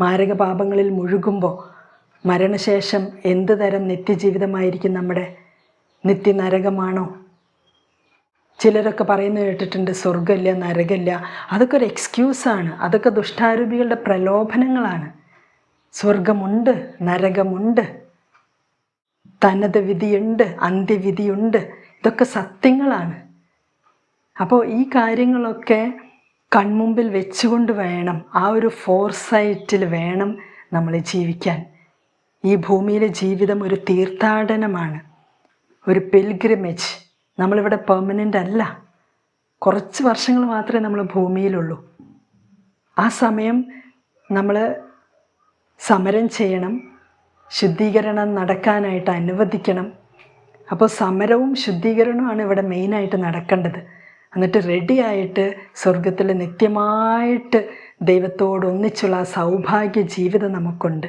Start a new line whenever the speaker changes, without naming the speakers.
മാരക പാപങ്ങളിൽ മുഴുകുമ്പോൾ മരണശേഷം എന്ത് തരം നിത്യജീവിതമായിരിക്കും നമ്മുടെ നിത്യനരകമാണോ? ചിലരൊക്കെ പറയുന്നത് കേട്ടിട്ടുണ്ട് സ്വർഗമില്ല നരകമില്ല. അതൊക്കെ ഒരു എക്സ്ക്യൂസാണ് അതൊക്കെ ദുഷ്ടാരൂപികളുടെ പ്രലോഭനങ്ങളാണ്. സ്വർഗമുണ്ട് നരകമുണ്ട് തനത് വിധിയുണ്ട് അന്ത്യവിധിയുണ്ട്. ഇതൊക്കെ സത്യങ്ങളാണ്. അപ്പോൾ ഈ കാര്യങ്ങളൊക്കെ കൺമുമ്പിൽ വെച്ചുകൊണ്ട് വേണം ആ ഒരു ഫോർസൈറ്റിൽ വേണം നമ്മൾ ജീവിക്കാൻ. ഈ ഭൂമിയിലെ ജീവിതം ഒരു തീർത്ഥാടനമാണ് ഒരു പിൽഗ്രിമേജ് നമ്മളിവിടെ പെർമനന്റ് അല്ല. കുറച്ച് വർഷങ്ങൾ മാത്രമേ നമ്മൾ ഭൂമിയിലുള്ളൂ. ആ സമയം നമ്മൾ സമരം ചെയ്യണം ശുദ്ധീകരണം നടക്കാനായിട്ട് അനുവദിക്കണം. അപ്പോൾ സമരവും ശുദ്ധീകരണവും ആണ് ഇവിടെ മെയിനായിട്ട് നടക്കേണ്ടത്. എന്നിട്ട് റെഡിയായിട്ട് സ്വർഗത്തിൽ നിത്യമായിട്ട് ദൈവത്തോട് ഒന്നിച്ചുള്ള ആ സൗഭാഗ്യ ജീവിതം നമുക്കുണ്ട്.